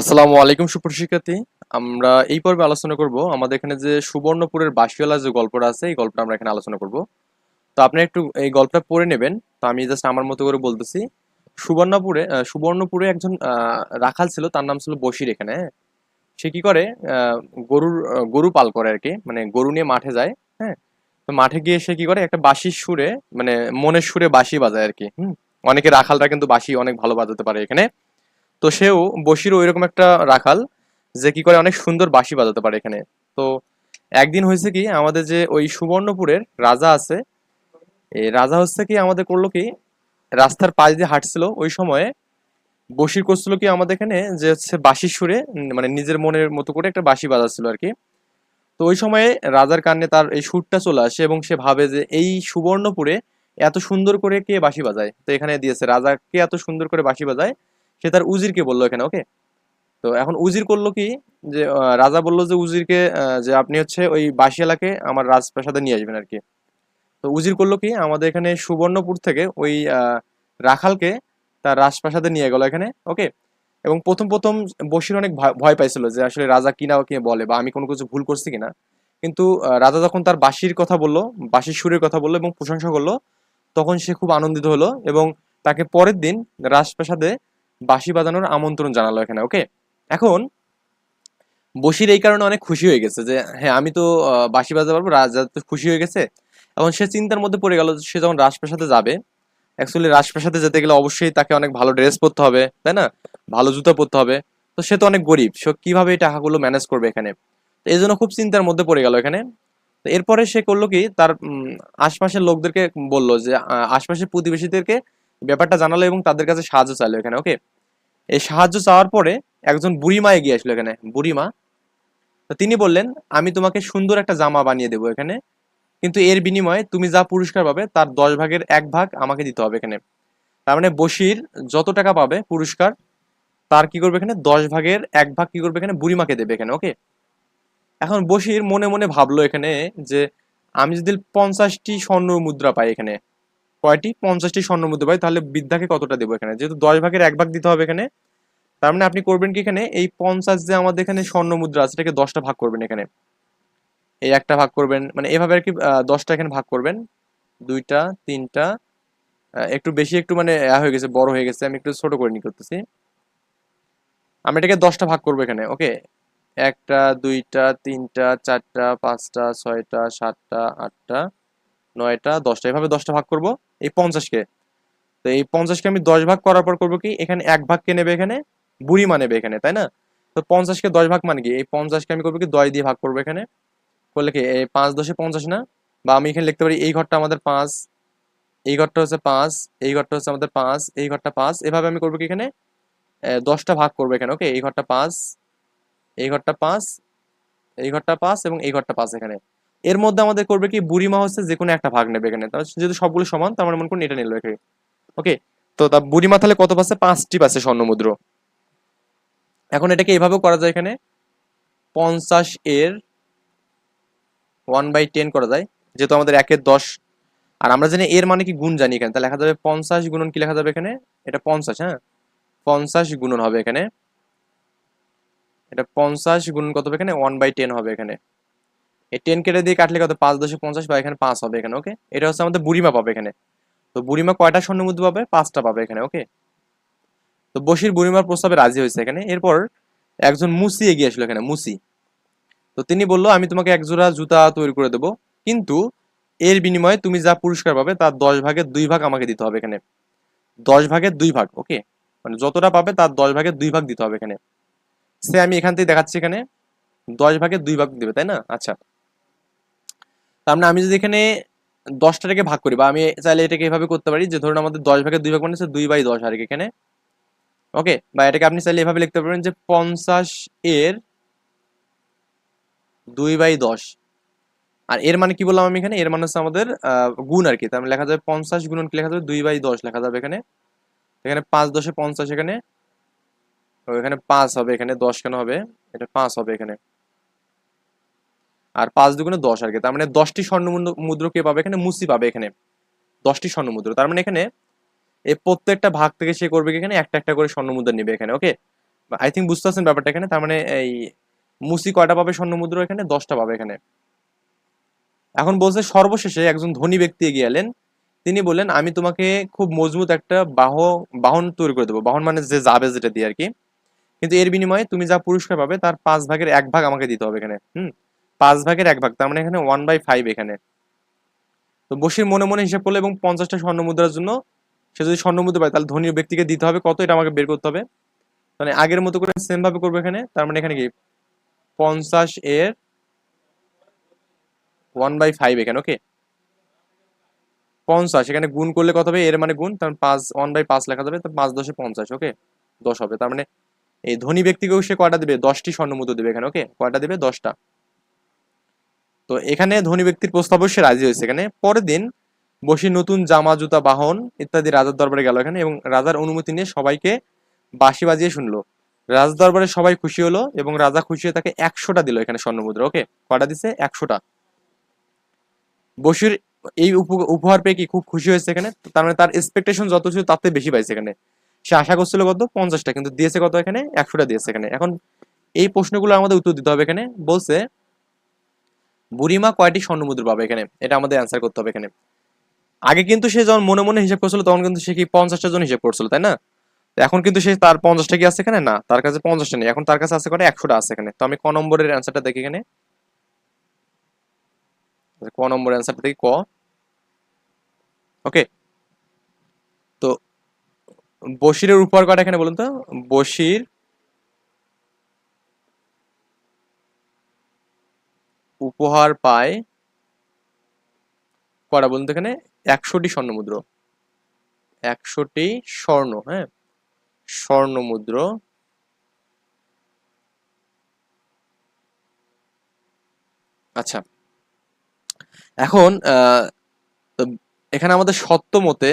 আসসালামু আলাইকুম সুপ্রশিক্ষার্থী আমরা এই পর্বে আলোচনা করব আমাদের এখানে যে সুবর্ণপুরের বাসিওয়ালা যে গল্পটা আছে, এই গল্পটা আমরা এখানে আলোচনা করব। তো আপনি একটু এই গল্পটা পড়ে নেবেন। তো আমি জাস্ট আমার মতো করে বলতেছি, সুবর্ণপুরে সুবর্ণপুরে একজন রাখাল ছিল, তার নাম ছিল বসির এখানে হ্যাঁ। সে কি করে গরুর গরু পাল করে আর কি মানে গরু নিয়ে মাঠে যায় হ্যাঁ। তো মাঠে গিয়ে সে কি করে, একটা বাঁশির সুরে মানে মনের সুরে বাঁশি বাজায় আর কি, হুম। অনেকে রাখালরা কিন্তু বাঁশি অনেক ভালো বাজাতে পারে এখানে। তো সেও বসিরও ওইরকম একটা রাখাল যে কি করে অনেক সুন্দর বাঁশি বাজাতে পারে এখানে। তো একদিন হয়েছে কি, আমাদের যে ওই সুবর্ণপুরের রাজা আছে রাজা হচ্ছে কি, আমাদের করল কি, রাস্তার পাশ দিয়ে হাঁটছিল। ওই সময়ে বসির করছিল কি আমাদের এখানে যে হচ্ছে বাঁশির সুরে মানে নিজের মনের মতো করে একটা বাঁশি বাজাচ্ছিল আর কি। তো ওই সময়ে রাজার কানে তার এই সুরটা চলে আসে এবং সে ভাবে যে এই সুবর্ণপুরে এত সুন্দর করে কে বাঁশি বাজায়। তো এখানে দিয়েছে রাজা কে এত সুন্দর করে বাঁশি বাজায় সে তার উজিরকে বলল এখানে ওকে তো এখন উজির করল কি যে রাজা বলল যে, উজিরকে যে আপনি হচ্ছে ওই বাঁশিয়ালাকে আমার রাজপ্রাসাদে নিয়ে আসবেন আর কি তো উজির করল কি, আমাদের এখানে সুবর্ণপুর থেকে ওই রাখালকে তার রাজপ্রাসাদে নিয়ে গেল এখানে ওকে এবং প্রথম প্রথম বসির অনেক ভয় ভয় পাইছিল যে, আসলে রাজা কি না কি বলে বা আমি কোনো কিছু ভুল করছি কিনা। কিন্তু রাজা যখন তার বাসির কথা বলল, বাসির সুরের কথা বলল এবং প্রশংসা করল, তখন সে খুব আনন্দিত হলো এবং তাকে পরের দিন রাজপ্রাসাদে বাঁশি বাজানোর আমন্ত্রণ জানালো এখানে ওকে এখন বসির এই কারণে অনেক খুশি হয়ে গেছে যে হ্যাঁ আমি তো বাঁশি বাজাতে পারব, রাজা তো খুশি হয়ে গেছে। এখন সে চিন্তার মধ্যে পড়ে গেল সে যখন রাজপ্রাসাদে যাবে অ্যাকচুয়ালি রাজপ্রাসাদে যেতে গেলে অবশ্যই তাকে অনেক ভালো ড্রেস পরতে হবে, তাই না? ভালো জুতো পরতে হবে। তো সে তো অনেক গরিব, সে কীভাবে এই টাকাগুলো ম্যানেজ করবে এখানে? এই জন্য খুব চিন্তার মধ্যে পড়ে গেল এখানে। তো এরপরে সে করল কি, তার আশপাশের লোকদেরকে বলল যে আশপাশের প্রতিবেশীদেরকে ব্যাপারটা জানালো এবং তাদের কাছে সাহায্য চাইলো এখানে ওকে এই সাহায্য চাওয়ার পরে একজন বুড়িমা এগিয়ে আসলো এখানে, বুড়িমা। তো তিনি বললেন, আমি তোমাকে সুন্দর একটা জামা বানিয়ে দেবো এখানে, কিন্তু এর বিনিময়ে তুমি যা পুরস্কার পাবে তার দশ ভাগের এক ভাগ আমাকে দিতে হবে এখানে। তার মানে বসির যত টাকা পাবে পুরস্কার, তার কি করবে এখানে? দশ ভাগের এক ভাগ কি করবে এখানে? বুড়িমাকে দেবে এখানে ওকে এখন বসির মনে মনে ভাবলো এখানে যে, আমি যদি পঞ্চাশটি স্বর্ণ মুদ্রা পাই এখানে কয়টি? পঞ্চাশটি স্বর্ণ মুদ্রা। পাই তাহলে বৃদ্ধাকে কতটা দেবো এখানে? যেহেতু দশ ভাগের এক ভাগ দিতে হবে এখানে। তার মানে আপনি করবেন কি এখানে? এই পঞ্চাশ যে আমাদের এখানে স্বর্ণ মুদ্রা আছে, এটাকে দশটা ভাগ করবেন এখানে। এই একটা ভাগ করবেন মানে এভাবে আর কি দশটা এখানে ভাগ করবেন। দুইটা, তিনটা একটু বেশি, একটু মানে হয়ে গেছে, বড় হয়ে গেছে। আমি একটু ছোট করে নি করতেছি। আমি এটাকে দশটা ভাগ করব এখানে, ওকে? একটা, দুইটা, তিনটা, চারটা, পাঁচটা, ছয়টা, সাতটা, আটটা, নয়টা, দশটা। এভাবে দশটা ভাগ করব। এই পঞ্চাশকে। তো এই পঞ্চাশকে আমি দশ ভাগ করার পর করব কি? এখানে এক ভাগ কে নেবে এখানে? বুড়িমা নেবে এখানে, তাই না? তো পঞ্চাশকে দশ ভাগ মানে কি? এই পঞ্চাশকে আমি করব কি? দশ দিয়ে ভাগ করব এখানে। করলে কি? এই পাঁচ দশে পঞ্চাশ না? বা আমি এখানে লিখতে পারি, এই ঘরটা আমাদের পাঁচ, এই ঘরটা হচ্ছে পাঁচ, এই ঘরটা হচ্ছে আমাদের পাঁচ, এই ঘরটা পাঁচ। এভাবে আমি করব কি এখানে? দশটা ভাগ করব এখানে ওকে এই ঘরটা পাঁচ, এই ঘরটা পাঁচ, এই ঘরটা পাঁচ এবং এই ঘরটা পাঁচ এখানে। এর মধ্যে আমাদের করবে কি, বুড়িমা হচ্ছে যে কোনো একটা ভাগ নেবে এখানে। যেহেতু সবগুলো সমান তো মানে মনে করুন এটা নিল এখানে ওকে তো তা বুড়িমা তাহলে কত পাচ্ছে? পাঁচটি পাচ্ছে স্বর্ণমুদ্র। এখন এটাকে এভাবেও করা যায় এখানে। পঞ্চাশ এর ওয়ান বাই টেন করা যায়, যেহেতু আমাদের একের দশ। আর আমরা জানি এর মানে কি গুণ জানি এখানে। তাহলে লেখা যাবে পঞ্চাশ গুণন কি লেখা যাবে এখানে? এটা পঞ্চাশ হ্যাঁ? পঞ্চাশ গুণন হবে এখানে। এটা পঞ্চাশ গুণন কত হবে এখানে? ওয়ান বাই টেন হবে এখানে। এই টেন কেটে দিয়ে কাটলে কত? পাঁচ দশে পঞ্চাশ বা এখানে পাঁচ হবে এখানে ওকে এটা হচ্ছে আমাদের বুড়িমা পাবে এখানে। তো বুড়িমা কয়টা স্বর্ণ মুদ্রা পাবে? পাঁচটা পাবে এখানে ওকে তো বসির বুড়িমার প্রস্তাবে রাজি হয়েছে এখানে। এরপর একজন মুসি এগিয়ে আসলো এখানে, মুসি। তো তিনি বলল, আমি তোমাকে এক জোড়া জুতা তৈরি করে দেবো, কিন্তু এর বিনিময়ে তুমি যা পুরস্কার পাবে, তার দশ ভাগের দুই ভাগ আমাকে দিতে হবে এখানে। দশ ভাগের দুই ভাগ ওকে মানে যতটা পাবে, তার দশ ভাগের দুই ভাগ দিতে হবে এখানে। সে আমি এখান থেকে দেখাচ্ছি এখানে, দশ ভাগের দুই ভাগ দেবে, তাই না? আচ্ছা। তার মানে আমি যদি এখানে দশটাকে ভাগ করি, বা আমি চাইলে এটাকে এভাবে করতে পারি যে, ধরুন আমাদের দশ ভাগের দুই ভাগ মানে দুই বাই দশ আর কি এখানে। ওকে? বা এটাকে আপনি চাইলে এভাবে লিখতে পারবেন যে, পঞ্চাশ এর দুই বাই দশ। আর এর মানে কি বললাম আমি এখানে? এর মানে হচ্ছে আমাদের গুণ আর কি। তার মানে লেখা যাবে পঞ্চাশ গুণন লেখা যাবে? দুই বাই দশ লেখা যাবে এখানে। এখানে পাঁচ দশে পঞ্চাশ এখানে। এখানে পাঁচ হবে, এখানে দশ কেন হবে? এটা পাঁচ হবে এখানে। আর পাঁচ দুগুণে দশ আর কি। তার মানে দশটি স্বর্ণ মুদ্র- কে পাবে এখানে? মুসি পাবে এখানে। দশটি স্বর্ণ মুদ্র তার মানে এখানে এই প্রত্যেকটা ভাগ থেকে সে করবে এখানে? একটা একটা করে স্বর্ণ মুদ্রা নেবে এখানে ওকে আই থিঙ্ক বুঝতে পারছেন ব্যাপারটা এখানে? তার মানে এই মুসি কয়টা পাবে স্বর্ণ মুদ্রা এখানে? দশটা পাবে এখানে। এখন বলছে সর্বশেষে একজন ধনী ব্যক্তি এগিয়ে এলেন। তিনি বললেন, আমি তোমাকে খুব মজবুত একটা বাহ বাহন তৈরি করে দেবো। বাহন মানে যে যাবে যেটা দিয়ে আর কি। কিন্তু এর বিনিময়ে তুমি যা পুরস্কার পাবে, তার পাঁচ ভাগের এক ভাগ আমাকে দিতে হবে এখানে। হুম? পাঁচ ভাগের এক ভাগ, তার মানে এখানে ওয়ান বাই ফাইভ এখানে। তো বসির মনে মনে হিসাব করল এবং পঞ্চাশটা স্বর্ণ মুদ্রার জন্য সে যদি স্বর্ণ মুদ্রা পায়, তাহলে ধনী ব্যক্তিকে দিতে হবে। কত? এটা আমাকে বের করতে হবে। মানে আগের মতো করে সেম ভাবে করব এখানে। তার মানে এখানে কি? পঞ্চাশ এর ওয়ান বাই ফাইভ এখানে ওকে পঞ্চাশ, এখানে গুণ করলে কত হবে? এর মানে গুণ, তার মানে পাঁচ ওয়ান বাই পাঁচ লেখা যাবে তো পাঁচ দশে পঞ্চাশ ওকে দশ হবে। তার মানে এই ধনী ব্যক্তিকেও সে কয়টা দেবে? দশটি স্বর্ণমুদ্রা দেবে এখানে ওকে কয়টা দেবে? দশটা। তো এখানে ধনী ব্যক্তির প্রস্তাব সে রাজি হয়েছে এখানে। পরের দিন বসি নতুন জামা, জুতা, বাহন ইত্যাদি রাজার দরবারে গেল এখানে এবং রাজার অনুমতি নিয়ে সবাইকে বাঁশি বাজিয়ে শুনলো। রাজ দরবারে সবাই খুশি হলো এবং রাজা খুশি হয়ে তাকে একশোটা দিল এখানে স্বর্ণমুদ্রা, ওকে? কয়টা দিছে? একশোটা। বসির এই উপ- উপহার পেয়ে কি খুব খুশি হয়েছে এখানে? তার মানে তার এক্সপেকটেশন যত ছিল থেকে বেশি পাইছে এখানে। সে আশা করছিল কত? পঞ্চাশটা, কিন্তু দিয়েছে কত এখানে? একশোটা দিয়েছে এখানে। এখন এই প্রশ্নগুলো আমাদের উত্তর দিতে হবে এখানে। বলছে বুড়িমা কয়টি স্বর্ণমুদ্রা পাবে এখানে? এটা আমাদের অ্যান্সার করতে হবে এখানে। আগে কিন্তু সে যখন মনে মনে হিসাব করছিল, তখন কিন্তু সে কি পঞ্চাশটা জন হিসাব করছিল, তাই না? এখন কিন্তু সে তার পঞ্চাশটা কি আছে এখানে? না, তার কাছে পঞ্চাশটা নেই। এখন তার কাছে আছে কটা একশোটা আছে এখানে। তো আমি ক নম্বরের অ্যান্সারটা দেখি এখানে। ক নম্বরের অ্যান্সারটা দেখি, ক। ওকে তো বশিরের উপহার কটা এখানে বলুন তো? বশির উপহার পায় কটা বলুন তো এখানে? একশোটি স্বর্ণ মুদ্র একশোটি স্বর্ণ হ্যাঁ? স্বর্ণ মুদ্র আচ্ছা। এখন এখানে আমাদের সত্য মতে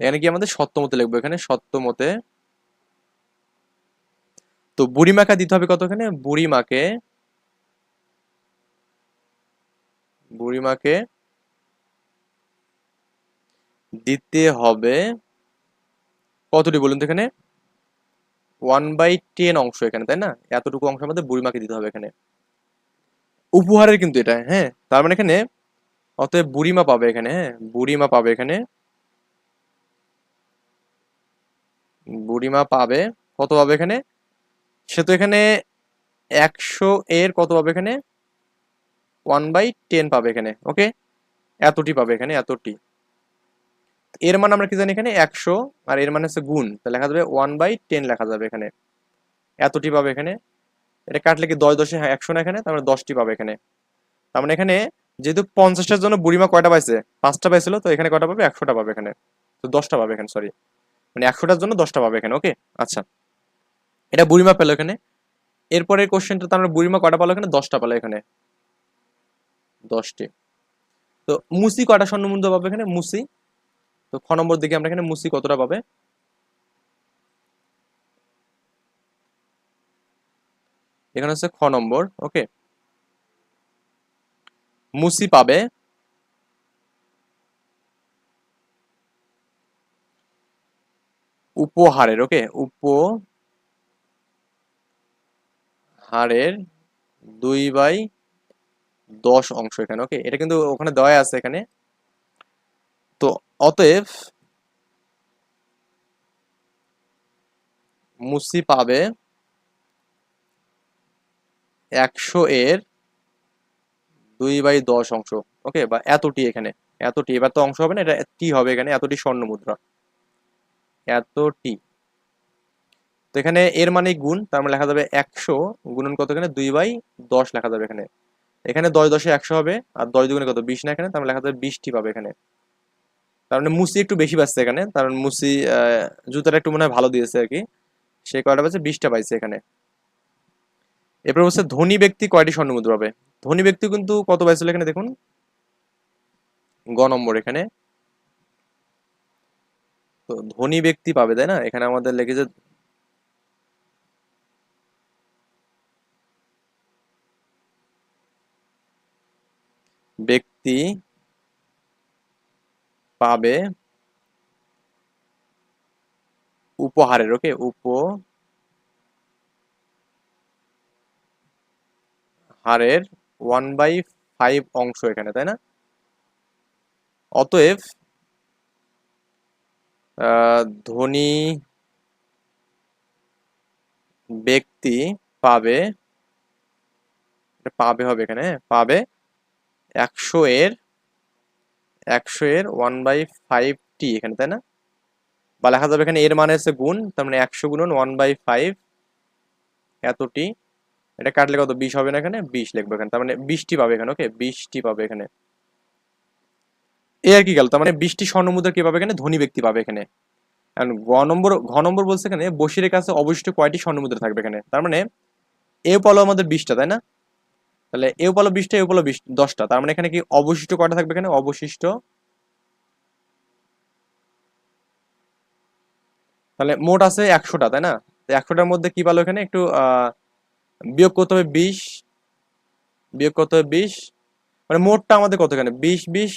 এখানে কি আমাদের সত্য মতে লিখব? এখানে সত্য মতে তো বুড়িমাকে দিতে হবে কত এখানে বুড়িমাকে বুড়িমাকে দিতে হবে কতটি বলুন তো এখানে? ওয়ান বাই টেন অংশ এখানে, তাই না? এতটুকু অংশ আমাদের বুড়িমাকে দিতে হবে এখানে। উপহারের কিন্তু এটা হ্যাঁ? তার মানে এখানে অতএব বুড়িমা পাবে এখানে হ্যাঁ? বুড়িমা পাবে এখানে। বুড়িমা পাবে, কত পাবে এখানে? সে তো এখানে একশো এর কত পাবে এখানে? ওয়ান বাই টেন পাবে এখানে, ওকে? এতটি পাবে এখানে, এতটি। এর মান আমরা কি জানি এখানে? একশো, আর এর মানে হচ্ছে গুণ। তা লেখা যাবে ওয়ান বাই টেন লেখা যাবে এখানে। এতটি পাবে এখানে। এটা কাটলে কি দশ দশে হ্যাঁ একশো না এখানে? তার মানে দশটি পাবে এখানে। তার মানে এখানে যেহেতু পঞ্চাশটার জন্য বুড়িমা কয়টা পাইছে? পাঁচটা পাইছিল, তো এখানে কয়টা পাবে? একশোটা পাবে এখানে। তো দশটা পাবে এখানে সরি মানে একশোটার জন্য দশটা পাবে এখানে, ওকে? আচ্ছা। এটা বুড়িমা পেল এখানে। এরপরের কোশ্চেনটা তার মানে বুড়িমা কটা পালো এখানে? দশটা পালো এখানে। দশটি। তো মুসি কয়টা স্বর্ণমুদ্রা পাবে এখানে? মুসি। তো খ নম্বর দিকে আমরা এখানে মুসি কতটা পাবে? এখানে হচ্ছে খ নম্বর ওকে মুসি পাবে উপহারের ওকে উপহারের দুই বাই দশ অংশ এখানে ওকে এটা কিন্তু ওখানে দেওয়া আছে এখানে। তো অতএব মুসি পাবে একশো এর দুই বাই দশ অংশ ওকে বা এতটি এখানে, এতটি। এবার তো অংশ হবে না, এটা টি হবে এখানে, এতটি স্বর্ণ মুদ্রা এতটি। তো এখানে এর মানে গুণ, তার মানে লেখা যাবে একশো, গুণন কত এখানে? দুই বাই দশ লেখা যাবে এখানে। এখানে দশ দশে একশো হবে, আর দশ দুগুণে কত? বিশ না এখানে, তার মানে লেখা যাবে বিশটি পাবে এখানে। তার মানে মুসি একটু বেশি পাচ্ছে এখানে, তার মানে মুসি জুতাটা একটু মনে হয় ভালো দিয়েছে আর কি। সে কয়টা পাচ্ছে? বিশটা পাইছে এখানে। এরপর হচ্ছে ধনী ব্যক্তি কয়টি স্বর্ণ মুদ্রা পাবে? ধনী ব্যক্তি কিন্তু কত পাইছিল এখানে দেখুন? গ নম্বর এখানে। তো ধনী ব্যক্তি পাবে, তাই না? এখানে আমাদের লিখেছে ব্যক্তি পাবে উপহারের ওকে উপ হারের ওয়ান বাই ফাইভ অংশ এখানে, তাই না অতএব ধনী ব্যক্তি পাবে পাবে হবে এখানে? পাবে একশো এর একশো এর ওয়ান বাই ফাইভ টি এখানে, তাই না? বা লেখা যাবে এখানে এর মানে হচ্ছে গুণ, তার মানে একশো গুণন ওয়ান বাই ফাইভ এতটি এটা কাটলে কত? বিশ হবে না এখানে? বিশ লিখব এখানে। তার মানে বিশটি পাবে এখানে ওকে বিশটি পাবে এখানে। এই আর কি গেল? তার মানে বিশটি স্বর্ণমুদ্রা কি পাবে এখানে? ধনী ব্যক্তি পাবে এখানে। গ নম্বর, ঘ নম্বর বলছে এখানে বসিরের কাছে অবশিষ্ট কয়টি স্বর্ণমুদ্রা থাকবে এখানে? তার মানে এ পালো আমাদের বিশটা, তাই না? তাহলে এ পালো বিশটা এ পালো বিশ দশটা। তার মানে এখানে কি অবশিষ্ট কয়টা থাকবে এখানে? অবশিষ্ট। তাহলে মোট আছে একশোটা, তাই না? একশোটার মধ্যে কি পালো এখানে? একটু বিয়োগ করতে হবে বিশ, বিয়োগ করতে হবে বিশ। মানে মোটটা আমাদের কত এখানে? বিশ বিশ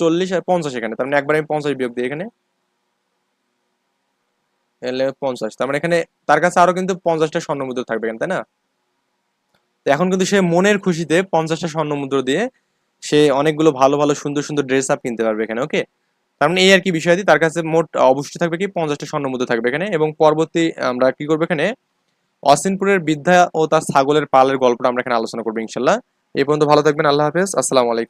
চল্লিশ আর পঞ্চাশ এখানে। তার মানে একবার আমি পঞ্চাশ বিয়োগ দিই এখানে। পঞ্চাশ। তার মানে এখানে, তার কাছে আরও কিন্তু পঞ্চাশটা স্বর্ণ মুদ্রা থাকবে এখানে, তাই না? তো এখন কিন্তু সে মনের খুশিতে পঞ্চাশটা স্বর্ণ মুদ্রা দিয়ে সে অনেকগুলো ভালো ভালো, সুন্দর সুন্দর ড্রেস আপ কিনতে পারবে এখানে ওকে তার মানে এই আর কি বিষয়টি। তার কাছে মোট অবশ্যই থাকবে কি? পঞ্চাশটা স্বর্ণ মুদ্রা থাকবে এখানে এবং পরবর্তী আমরা কি করব এখানে? অসিনপুরের বৃদ্ধা ও তার ছাগলের পালের গল্পটা আমরা এখানে আলোচনা করব ইনশাল্লাহ এই পর্যন্ত ভালো থাকবেন, আল্লাহ হাফেজ। আসসালামু আলাইকুম।